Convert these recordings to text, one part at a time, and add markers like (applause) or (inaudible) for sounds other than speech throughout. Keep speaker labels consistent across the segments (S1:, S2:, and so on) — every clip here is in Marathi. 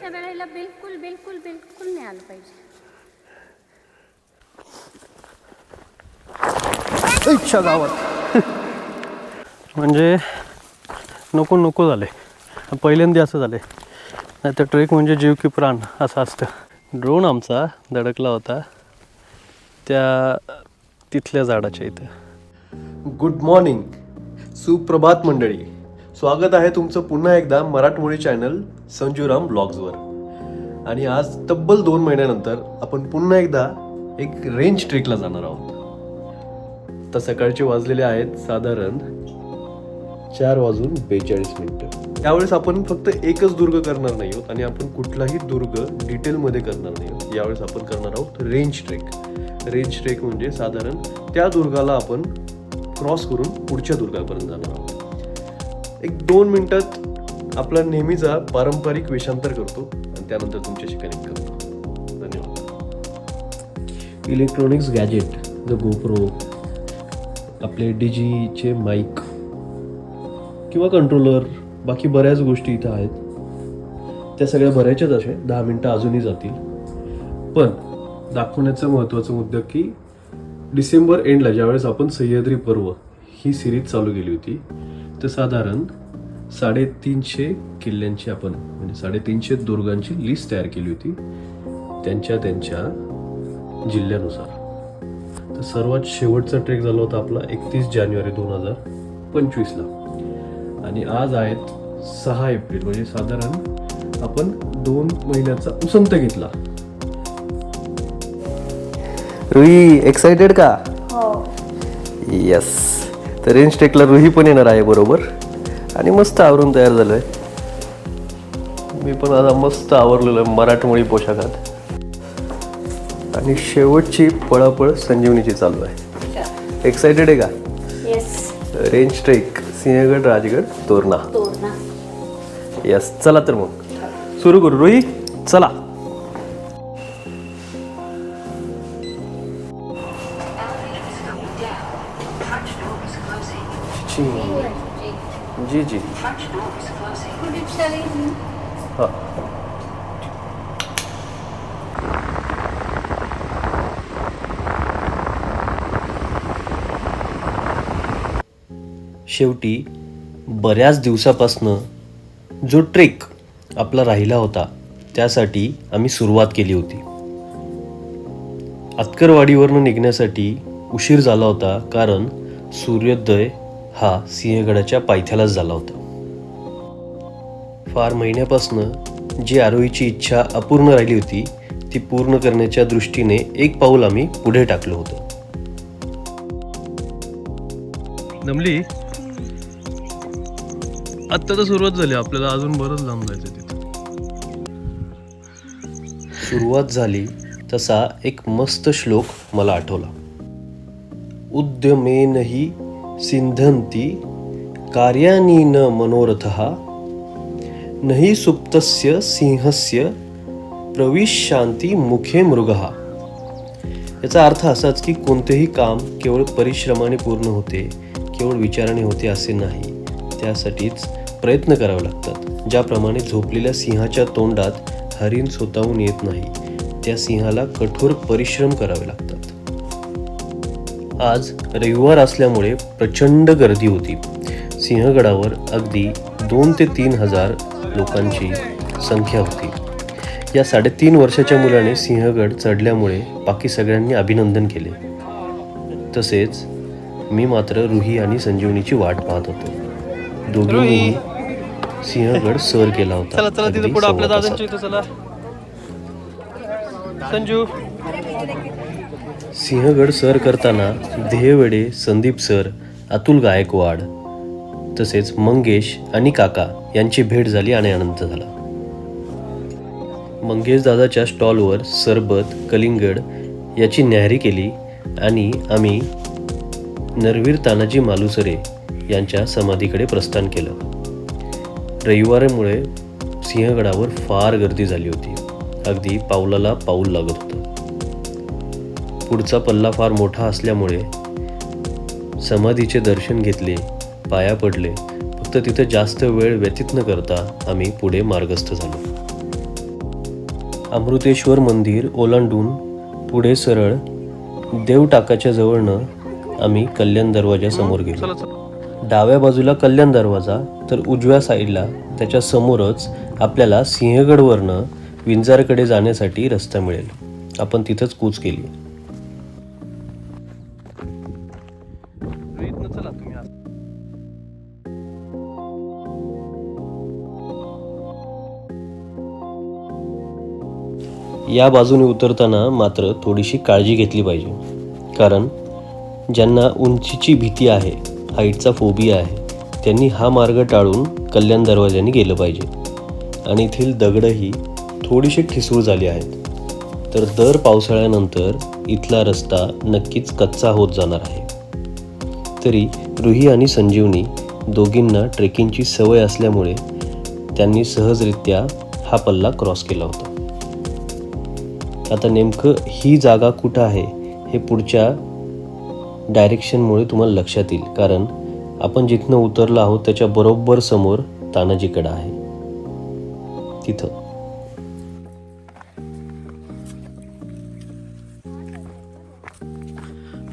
S1: जेवणाच्या वेळेला बिलकुल बिलकुल बिलकुल नाही आलं पाहिजे.
S2: इच्छा गावात. म्हणजे नको नको झाले. पहिल्यांदा असं झाले. नाही तर ट्रेक म्हणजे जीव की प्राण असं असतं. ड्रोन आमचा धडकला होता त्या तिथल्या झाडाच्या इथं. गुड मॉर्निंग सुप्रभात मंडळी. स्वागत आहे तुमचं पुन्हा एकदा मराठमोळी चॅनल संजूराम ब्लॉग्सवर. आणि आज तब्बल दोन महिन्यानंतर आपण पुन्हा एकदा एक रेंज ट्रेकला जाणार आहोत. तर सकाळचे वाजलेले आहेत साधारण चार वाजून बेचाळीस मिनिटं. त्यावेळेस आपण फक्त एकच दुर्ग करणार नाही आहोत आणि आपण कुठलाही दुर्ग डिटेलमध्ये करणार नाही आहोत. यावेळेस आपण करणार आहोत रेंज ट्रेक. रेंज ट्रेक म्हणजे साधारण त्या दुर्गाला आपण क्रॉस करून पुढच्या दुर्गापर्यंत जाणार आहोत. एक दोन मिनटात आपला नेहमीचा पारंपरिक वेषांतर करतो आणि त्यानंतर तुमच्याशी कनेक्ट करतो. धन्यवाद. इलेक्ट्रॉनिक्स गॅजेट द गोप्रो आपले डीजीचे माईक किंवा कंट्रोलर बाकी बऱ्याच गोष्टी इथं आहेत. त्या सगळ्या भरायच्याच असे दहा मिनटं अजूनही जातील. पण दाखवण्याचं महत्त्वाचा मुद्दा की डिसेंबर एंडला ज्यावेळेस आपण सह्याद्री पर्व ही सिरीज चालू केली होती तर साधारण साडेतीनशे किल्ल्यांची आपण म्हणजे साडेतीनशे दुर्गांची लिस्ट तयार केली होती त्यांच्या त्यांच्या जिल्ह्यानुसार. तर सर्वात शेवटचा ट्रेक झाला होता आपला एकतीस जानेवारी दोन हजार पंचवीसला. आणि आज आहेत सहा एप्रिल म्हणजे साधारण आपण दोन महिन्याचा उसंत घेतला.
S3: रुही एक्साइटेड का?
S1: हो.
S3: यस तर रेंज टेकला रुही पण येणार आहे बरोबर. आणि मस्त आवरून तयार झालोय. मी पण आता मस्त आवरलेलो आहे मराठमोळी पोशाखात. आणि शेवटची पळापळ संजीवनीची चालू आहे. एक्साइटेड आहे का? Range trek Sinhagad Rajgad Torna. Yes चला तर मग. सुरू करू. रोही चला. जी जी। शेवटी बऱ्याच दिवसापासनं जो ट्रेक आपला राहिला होता त्यासाठी आम्ही सुरुवात केली होती. अतकरवाडीवरनं निघण्यासाठी उशीर झाला होता कारण सूर्योदय हा सिंहगडाच्या पायथ्यालाच झाला होता. फार महिन्यापासनं जी आरोहीची इच्छा अपूर्ण राहिली होती ती पूर्ण करण्याच्या दृष्टीने एक पाऊल आम्ही पुढे टाकलं होतं.
S2: दमली आत्ता तर सुरुवात झाली. आपल्याला अजून बरंच लांब जायचं तिथं.
S3: सुरुवात झाली तसा एक मस्त श्लोक मला आठवला. उद्यमेनहि सिंधंती कार्यानी न मनोरथ। नहि सुप्तस्य सिंहस्य प्रविशांती मुखे मृगः। याचा अर्थ असाच की कोणतेही काम केवळ परिश्रमाने पूर्ण होते केवळ विचाराने होते असे नाही. त्यासाठीच प्रयत्न करावे लागतात ज्याप्रमाणे झोपलेल्या सिंहाच्या तोंडात हरिण स्वतःहून येत नाही. त्या सिंहाला कठोर परिश्रम करावे लागतात. आज रविवार असल्यामुळे प्रचंड गर्दी होती. सिंहगडावर अगदी दोन ते तीन हजार लोकांची संख्या होती. या साडेतीन वर्षाच्या मुलाने सिंहगड चढल्यामुळे बाकी सगळ्यांनी अभिनंदन केले. तसेच मी मात्र रुही आणि संजीवनीची वाट पाहत होतो. दोघींनीही सिंहगड सर केला होता.
S2: चला चला तिथं पुढे आपल्या
S3: सव्वा
S2: दादांच्या इथं चला. संजू.
S3: सिंहगड सर करताना ध्येयवेडे संदीप सर अतुल गायकवाड तसेच मंगेश आणि काका यांची भेट झाली आणि आनंद झाला. मंगेश दादाच्या स्टॉलवर सरबत कलिंगड याची न्याहरी केली आणि आम्ही नरवीर तानाजी मालुसरे यांच्या समाधीकडे प्रस्थान केलं. रविवारामुळे सिंहगडावर फार गर्दी झाली होती. अगदी पावलाला पाऊल लागत होतं. पुढचा पल्ला फार मोठा असल्यामुळे समाधीचे दर्शन घेतले पाया पडले. फक्त तिथे जास्त वेळ व्यतीत न करता आम्ही पुढे मार्गस्थ झालो. अमृतेश्वर मंदिर ओलांडून पुढे सरळ देवटाकाच्या जवळनं आम्ही कल्याण दरवाजासमोर गेलो. डाव्या बाजूला कल्याण दरवाजा तर उजव्या साईडला त्याच्या समोरच आपल्याला सिंहगडवरनं विंजारकडे जाण्यासाठी रस्ता मिळेल. आपण तिथंच कूच केली. या बाजूने उतरताना मात्र थोडीशी काळजी घेतली पाहिजे. कारण ज्यांना उंचीची भीती आहे हाईटचा फोबिया आहे त्यांनी हा मार्ग टाळून कल्याण दरवाज्याने गेलं पाहिजे. आणि येथील दगडंही थोडीशी ठिसूळ झाली आहेत. तर दर पावसाळ्यानंतर इथला रस्ता नक्कीच कच्चा होत जाणार आहे. तरी रुही आणि संजीवनी दोघींना ट्रेकिंगची सवय असल्यामुळे त्यांनी सहजरित्या हा पल्ला क्रॉस केला होता. आता नेमकं ही जागा कुठं आहे हे पुढच्या डायरेक्शनमुळे तुम्हाला लक्षात येईल. कारण आपण जिथनं उतरलो आहोत त्याच्या बरोबर समोर तानाजीकडं आहे. तिथं.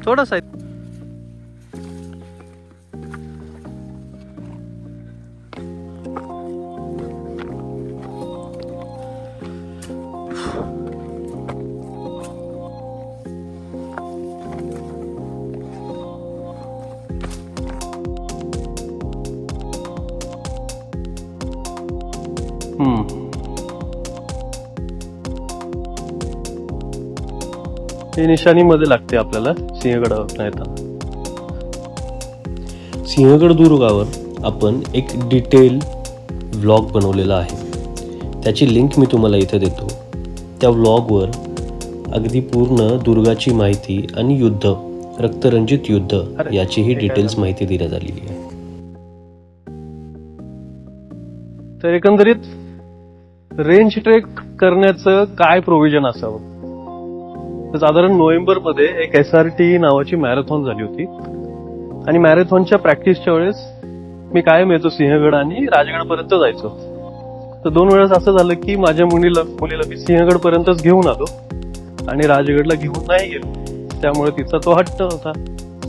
S2: थोडासा आहे. हम्म. ही निशाणी मध्ये लागते आपल्याला सिंहगडावर येताना
S3: सिंहगड दुर्गावर आपण एक डिटेल व्लॉग बनवलेला आहे त्याची लिंक मी तुम्हाला इथे देतो त्या व्लॉगवर अगदी पूर्ण दुर्गाची माहिती आणि युद्ध रक्तरंजित युद्ध याचीही डिटेल्स माहिती देण्यात आलेली आहे
S2: तर एकंदरीत रेंज ट्रेक करण्याचं काय प्रोव्हिजन असावं? तर साधारण नोव्हेंबरमध्ये एक एस आर टी नावाची मॅरेथॉन झाली होती. आणि मॅरेथॉनच्या प्रॅक्टिसच्या वेळेस मी कायम येतो सिंहगड आणि राजगड पर्यंत जायचो. तर दोन वेळेस असं झालं की माझ्या मुलीला मुलीला मी सिंहगड पर्यंतच घेऊन आलो आणि राजगडला घेऊन नाही गेलो. त्यामुळे तिचा तो हट्ट होता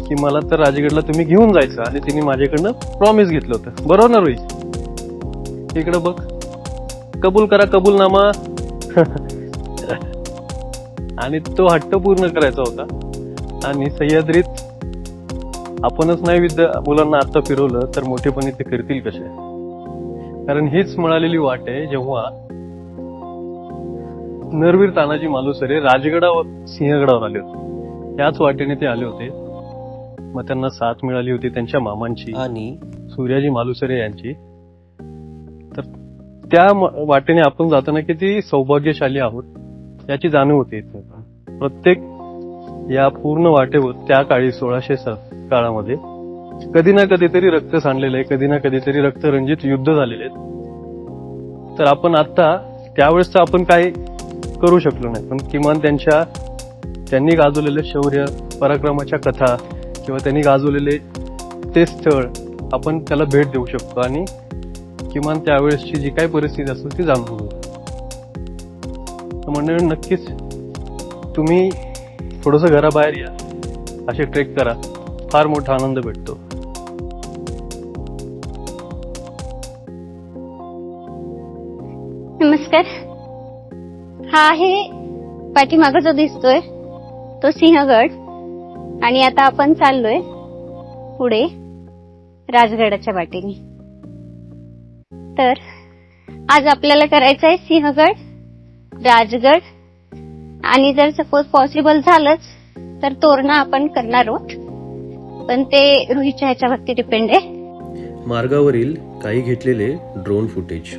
S2: की मला तर राजगडला तुम्ही घेऊन जायचं आणि तिने माझ्याकडनं प्रॉमिस घेतलं होतं. बरोबर ना रोहित? इकडे बघ. कबूल करा कबूलनामा. आणि तो हट्ट पूर्ण करायचा होता. आणि सह्याद्रीत आपणच नाही विद्या मुलांना आता फिरवलं तर मोठेपणी ते फिरतील कसे? कारण हीच मिळालेली वाट आहे जेव्हा नरवीर तानाजी मालुसरे राजगडावर सिंहगडावर आले होते. त्याच वाटेने ते आले होते. मग त्यांना साथ मिळाली होती त्यांच्या मामांची
S3: आणि?
S2: सूर्याजी मालुसरे यांची. त्या म- वाटेने आपण जाताना किती सौभाग्यशाली आहोत याची जाणीव होते इथे. प्रत्येक या पूर्ण वाटेवर त्या काळी सोळाशे काळामध्ये कधी ना कधीतरी रक्त सांडलेलं आहे कधी ना कधीतरी रक्तरंजित युद्ध झालेले आहेत. तर आपण आता त्यावेळेस तर आपण काही करू शकलो नाही पण किमान त्यांच्या त्यांनी गाजवलेले शौर्य पराक्रमाच्या कथा किंवा त्यांनी गाजवलेले ते स्थळ आपण त्याला भेट देऊ शकतो. आणि किमान त्यावेळेसची जी काही परिस्थिती असेल ती जाणून घेऊ. तर मंडळी नक्कीच तुम्ही थोडंसं घराबाहेर या. असे ट्रेक करा. फार मोठा आनंद भेटतो.
S1: नमस्कार. हा आहे पाठीमागं जो दिसतोय तो सिंहगड. आणि आता आपण चाललोय पुढे राजगडाच्या वाटेने. तर आज आपल्याला करायचं आहे सिंहगड राजगड. आणि जर सपोज पॉसिबल झालंच तर तोरणा आपण करणार आहोत. पण ते रोहितच्या ह्याच्यावरती डिपेंड आहे.
S3: मार्गावरील काही घेतलेले ड्रोन फुटेज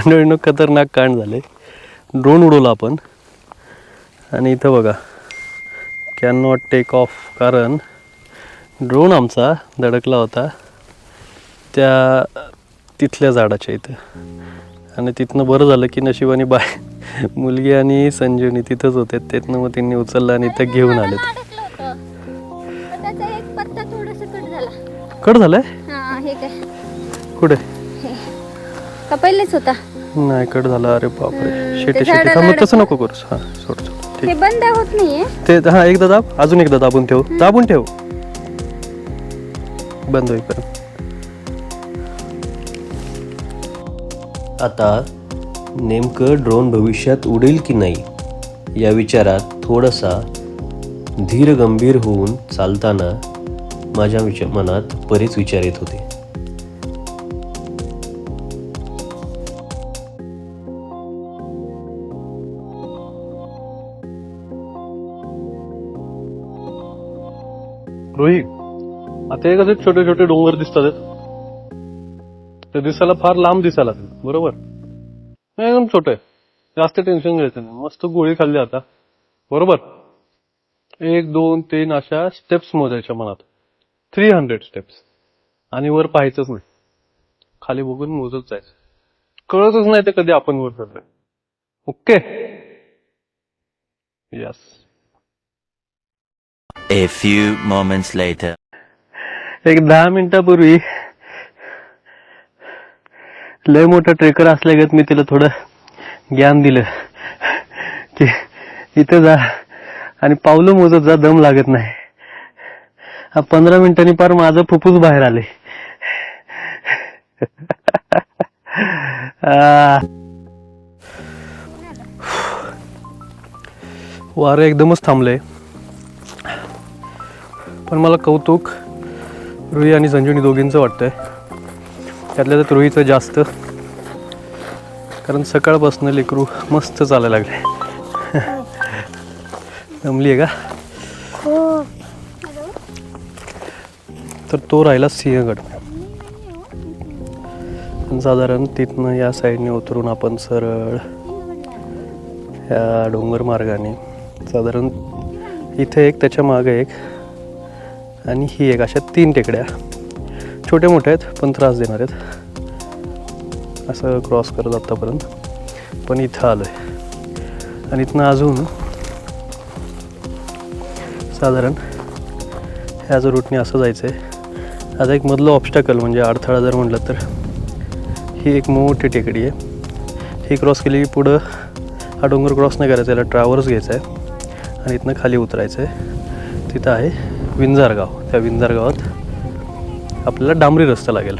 S2: मंडळीनं खतरनाक कांड झाले. ड्रोन उडवला आपण. आणि इथं बघा कॅन नॉट टेक ऑफ कारण ड्रोन आमचा धडकला होता त्या तिथल्या झाडाच्या इथं. आणि तिथनं बरं झालं की नशिबाने बाय मुलगी आणि संजीवनी तिथंच होते. तिथनं मग त्यांनी उचललं आणि इथं घेऊन
S1: थोडासा कट झाला.
S2: कट झालंय? कुठे?
S1: पहिलेच होता.
S2: नाही कट झाला. अरे बापरे. शेटे
S1: ते
S2: शेटे
S1: झाडाला
S2: थांब तसं. नको करूस. हां सोड सोड. ठीक.
S1: बंद होत नाहीये.
S2: ते हां एकदा दाब. अजून एकदा दाबून ठेव. दाबून ठेव. बंद होईपर्यंत.
S3: आता नेमकं ड्रोन भविष्यात उडेल की नाही? या विचारात थोडासा धीर गंभीर होऊन चालताना माझ्या विचार मनात बरेच विचार येत होते.
S2: रोहित आता हे कसे छोटे छोटे डोंगर दिसतात ते दिसायला फार लांब दिसायला बरोबर? हे एकदम छोटे. जास्त टेन्शन घ्यायचं नाही. मस्त गोळी खाल्ली आता. बरोबर? एक दोन तीन अशा स्टेप्स मोजायच्या मनात. थ्री हंड्रेड स्टेप्स आणि वर पाहायचंच नाही. खाली बघून मोजत जायचं. कळतच नाही ते कधी आपण वर करतोय okay? Yes
S4: A few moments later.
S2: एक दहा मिनिटापूर्वी लय मोठं ट्रेकर असल्यागत मी तिला थोडं ज्ञान दिलं. की इथं जा आणि पावलं मोजत जा दम लागत नाही. पंधरा मिनिटांनी पार माझं फुफ्फुस बाहेर आले. वारं एकदमच थांबलंय. पण मला कौतुक रुई आणि संजीवनी दोघींचं वाटतंय. त्यातल्या त्यात रुईचं जास्त. कारण सकाळपासून लेकरू मस्त चालायला लागले. जमली आहे का तर तो राहिला सिंहगड. साधारण तिथनं या साईडने उतरून आपण सरळ या डोंगर मार्गाने साधारण इथे एक त्याच्यामागे एक आणि ही एक अशा तीन टेकड्या. छोट्या मोठ्या आहेत पण त्रास देणार आहेत. असं क्रॉस करत आत्तापर्यंत पण इथं आलो आहे आणि इथनं अजून साधारण ह्या जो रूटने असं जायचं आहे आता एक मधलं ऑब्स्टॅकल म्हणजे अडथळा जर म्हटलं तर ही एक मोठी टेकडी आहे. ही क्रॉस केली की पुढं हा डोंगर क्रॉस नाही करायचा याला ट्रॅव्हर्स घ्यायचा आहे. आणि इथनं खाली उतरायचं आहे तिथं आहे. विंजार गाव त्या विंजार गावात आपल्याला डांबरी रस्ता लागेल.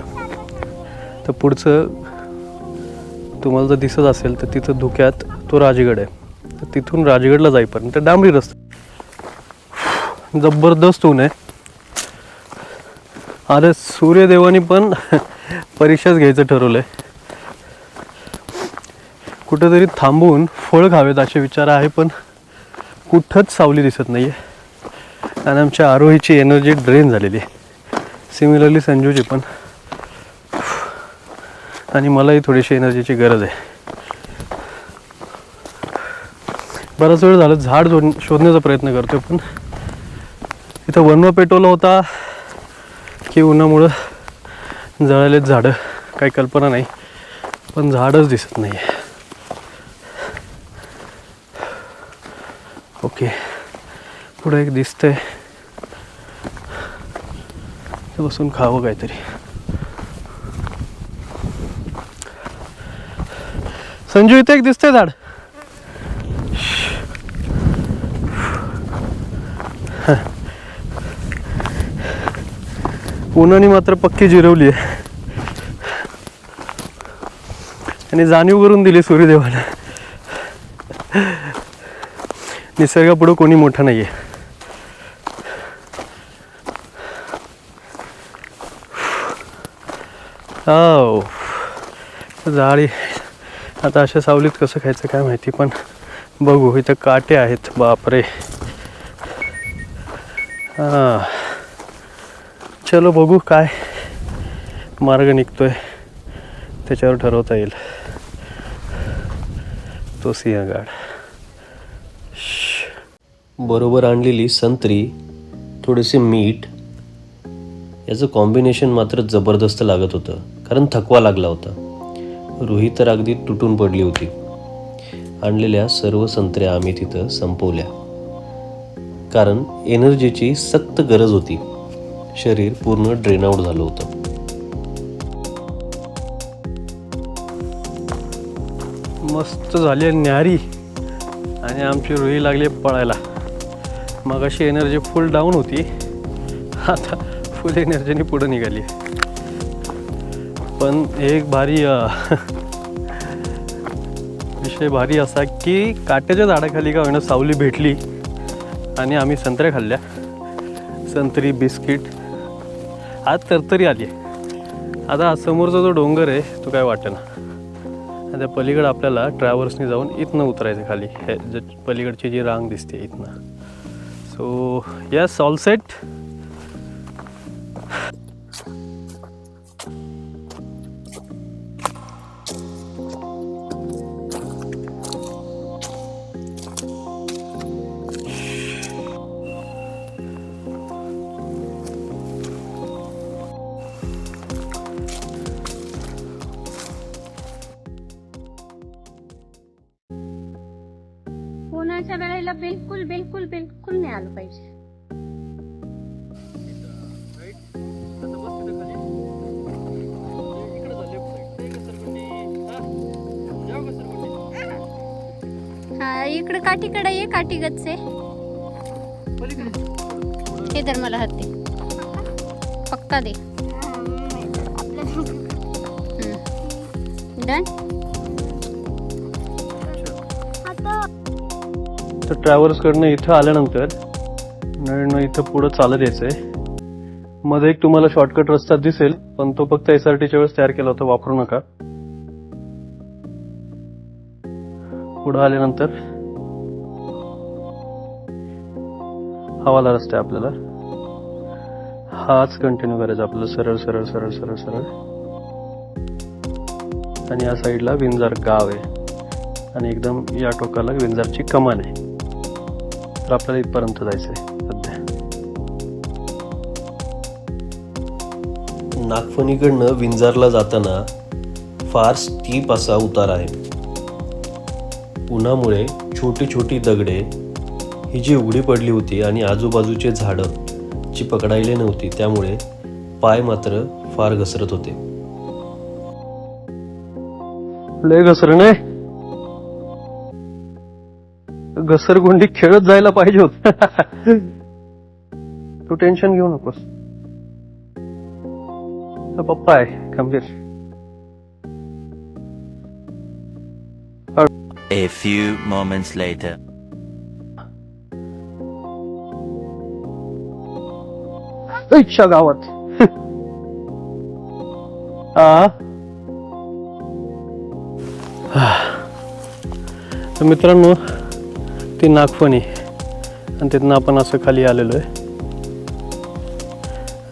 S2: तर पुढचं तुम्हाला जर दिसत असेल तर तिथं धुक्यात तो राजगड आहे. तर तिथून राजगडला जाईपर्यंत डांबरी रस्ता. जबरदस्त ऊन आहे. अरे सूर्यदेवानी पण परीक्षाच घ्यायचं ठरवलंय. कुठेतरी थांबून फळ खावेत असे विचार आहे पण कुठंच सावली दिसत नाहीये. आणि आमच्या आरोहीची एनर्जी ड्रेन झालेली आहे. सिमिलरली संजूची पण. आणि मलाही थोडीशी एनर्जीची गरज आहे. बराच वेळ झालं झाड जोड शोधण्याचा प्रयत्न करतोय पण. इथं वनवा पेटवला होता की उन्हामुळं जळालेत झाडं. काही कल्पना नाही. पण झाडच दिसत नाही आहे पुढं एक दिसतंय. बसून खावं काहीतरी. संजू इथे एक दिसतंय झाड. उन्हाने मात्र पक्की जिरवली आहे. आणि जाणीव करून दिली सूर्यदेवाला. निसर्गापुढं कोणी मोठा नाही आहे हो जाळी. आता अशा सावलीत कसं खायचं काय माहिती पण बघू इथं काटे आहेत बापरे. हां. चलो बघू काय मार्ग निघतोय. त्याच्यावर ठरवता येईल. तो सिंहगाड.
S3: बरोबर आणलेली संत्री थोडेसे मीठ याचं कॉम्बिनेशन मात्र जबरदस्त लागत होतं. कारण थकवा लागला होता. रुही तर अगदी तुटून पडली होती. आणलेल्या सर्व संत्र्या आम्ही तिथं संपवल्या. कारण एनर्जीची सक्त गरज होती. शरीर पूर्ण ड्रेन आउट झालं होतं.
S2: मस्त झाली न्यारी. आणि आमची रुई लागली पळायला. मग अशी एनर्जी फुल डाऊन होती. आता फुल एनर्जीने पुढं निघाली. पण एक भारी विषय भारी असा की काट्याच्या झाडाखाली का होईना सावली भेटली आणि आम्ही संत्र्या खाल्ल्या. संत्री बिस्किट. आज तरतरी आली. आता आज समोरचा जो डोंगर आहे तो काय वाटेना. आणि त्या पलीकडे आपल्याला ट्रॅव्हल्सनी जाऊन इथनं उतरायचं खाली. हे पलीकडची जी रांग दिसते इथनं. सो यस ऑल सेट
S1: उन्हाच्या वेळेला बिलकुल बिलकुल बिलकुल नाही आलं पाहिजे इकडे काठीकडे ये काठी गच्चे हे तर मला हात दे पक्का दे. डन
S2: तर ट्रॅव्हल्सकडनं इथं आल्यानंतर नळनं इथं पुढं चालत यायचं आहे मध्ये एक तुम्हाला शॉर्टकट रस्ता दिसेल पण तो फक्त एस आर टीच्या वेळेस तयार केला होता वापरू नका. पुढं आल्यानंतर हवाला रस्ता आहे आपल्याला. हाच कंटिन्यू करायचा आपल्याला सरळ सरळ सरळ सरळ सरळ. आणि या साईडला विंजार गाव आहे. आणि एकदम या टोकाला विंजारची कमान आहे. तर आपल्याला इथपर्यंत जायचं आहे सध्या.
S3: नागफणीकडनं विंजारला जाताना फार स्टीप असा उतार आहे. उन्हामुळे छोटी छोटी दगडे ही जी उघडी पडली होती आणि आजूबाजूचे झाडं जी पकडायले नव्हती त्यामुळे पाय मात्र फार घसरत होते.
S2: लय घसरणे घसरगुंडी खेळत जायला पाहिजे होत. (laughs) तू टेन्शन घेऊ नकोस. तो पप्पा आहे गंभीर
S4: A few moments later.
S2: इच्छा गावात. तर मित्रांनो ती नागफणी. आणि तिथनं आपण असं खाली आलेलो आहे.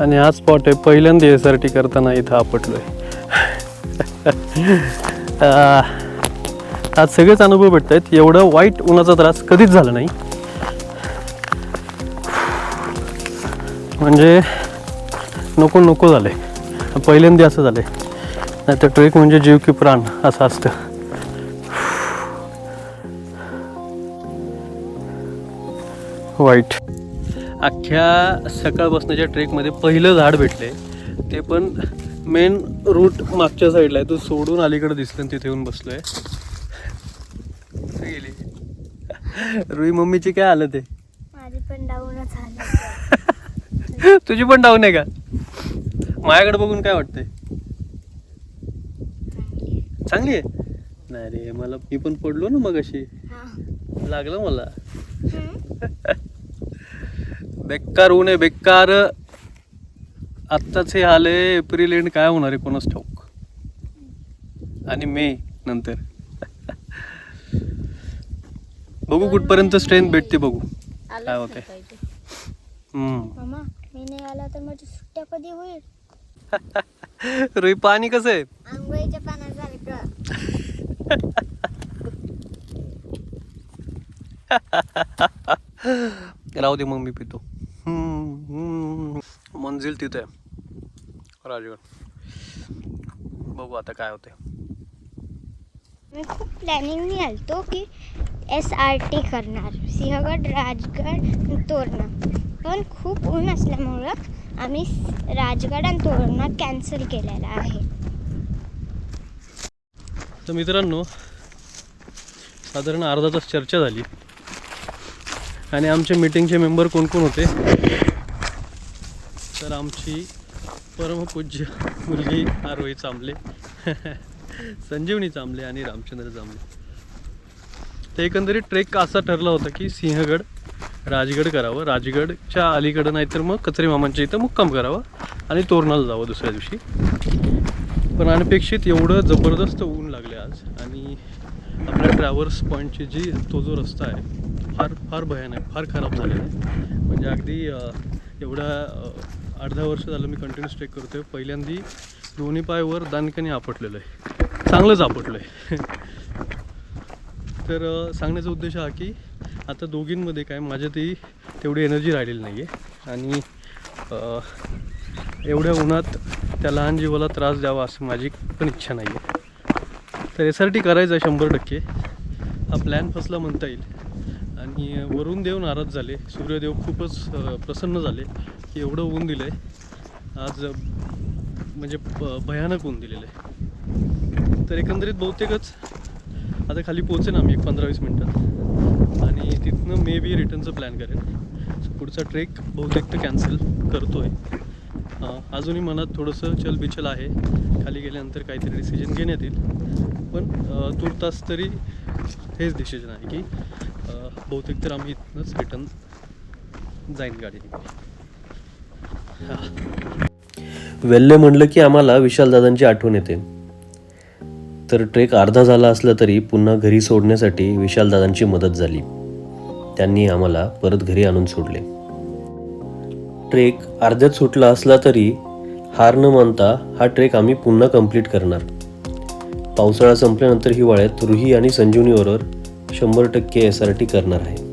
S2: आणि हा स्पॉट आहे पहिल्यांदा एस आर टी करताना इथं आपटलोय. आ, आज सगळेच अनुभव भेटत आहेत एवढं वाईट उन्हाचा त्रास कधीच झाला नाही. म्हणजे नको नको झाले. पहिल्यांदा असं झालंय. नाही तर ट्रेक म्हणजे जीव की प्राण असं असतं. वाईट. अख्ख्या सकाळपासण्याच्या ट्रेकमध्ये पहिलं झाड भेटले ते पण मेन रूट मागच्या साईडला आहे. तो सोडून अलीकडे दिसलं आणि तिथे येऊन बसलोय. कुठे गेली. रुई मम्मीची काय आहे?
S1: माझी पण डाऊनच झाली
S2: तुझी पण डाऊन आहे का? माझ्याकडे बघून काय वाटतंय? चांगली आहे? नाही रे मला मी पण पडलो ना मग अशी लागलं मला. (laughs) बेकार ऊन आहे बेकार. आत्ताच हे आले एप्रिल एंड काय होणार आहे कोणाच ठाऊक? आणि मे नंतर. (laughs) बघू कुठपर्यंत स्ट्रेंथ भेटते बघू. काय होते
S5: मी नाही आला तर माझी सुट्ट्या कधी होईल? (laughs)
S2: रुई पाणी कसं आहे?
S5: आंघोळीच्या पाण्यासारखं (laughs)
S2: राहू दे मग मी पितो. मंजिल तिथे राजगड. बघू आता काय होते
S5: मी खूप प्लॅनिंगने आलतो की एस आर टी करणार सिंहगड राजगड तोरणा पण खूप ऊन असल्यामुळं आम्ही राजगड आणि तोरणा कॅन्सल केलेला आहे।
S2: तर मित्रांनो साधारण अर्धा तास चर्चा झाली. आणि आमचे मीटिंगचे मेंबर कोण कोण होते? तर आमची परमपूज्य मुलगी आरोही चांबले. (laughs) संजीवनी चांबले आणि रामचंद्र चांबले तर एकंदरीत ट्रेक असा ठरला होता की सिंहगड राजगड करावं. राजगडच्या अलीकडं नाहीतर मग कचरे मामांच्या इथं मुक्काम करावा आणि तोरणाला जावं दुसऱ्या दिवशी. पण अनपेक्षित एवढं जबरदस्त ऊन लागले आज आणि आपल्या ट्रॅव्हल्स पॉईंटची जी तो जो रस्ता आहे फार फार भयानक फार खराब झालेला आहे. म्हणजे अगदी एवढा अर्धा वर्ष झालं मी कंटिन्यूस ट्रेक करतोय. पहिल्यांदी दोन्ही पायवर दानकणी आपटलेलं आहे. चांगलंच आपटलं आहे तर सांगण्याचा उद्देश हा की आता दोघींमध्ये काय माझ्या ती तेवढी एनर्जी राहिलेली नाही आहे आणि एवढ्या उन्हात त्या लहान जीवाला त्रास द्यावा असं माझी पण इच्छा नाही आहे तर एस आर टी करायचं आहे शंभर टक्के. हा प्लॅन फसला म्हणता येईल. आणि वरून देव नाराज झाले. सूर्यदेव खूपच प्रसन्न झाले की एवढं ऊन दिलं आहे आज म्हणजे भयानक ऊन दिलेलं आहे. तर एकंदरीत बहुतेकच आता खाली पोहोचेन आम्ही एक पंधरा वीस मिनटात आणि तिथनं मे बी रिटर्नचं प्लॅन करेन. पुढचा ट्रेक बहुतेक तर कॅन्सल करतो आहे अजूनही मनात थोडंसं चलबिचल आहे. खाली गेल्यानंतर काहीतरी डिसिजन घेण्यात येईल. पण अ, तुर्तास तरी हेच डिसिजन आहे की बहुतेक तर आम्ही इथनंच रिटर्न जाईन गाडीने.
S3: वेल्ले म्हणलं की आम्हाला विशालदादांची आठवण येते. तर ट्रेक अर्धा झाला असला तरी पुन्हा घरी सोडण्यासाठी विशालदादांची मदत झाली. त्यांनी आम्हाला परत घरी आणून सोडले. ट्रेक अर्ध्यात सुटला असला तरी हार न मानता हा ट्रेक आम्ही पुन्हा कंप्लीट करणार. पावसाळा संपल्यानंतर हिवाळ्यात रुही आणि संजीवनीबरोबर शंभर टक्के एस आर टी करणार आहे.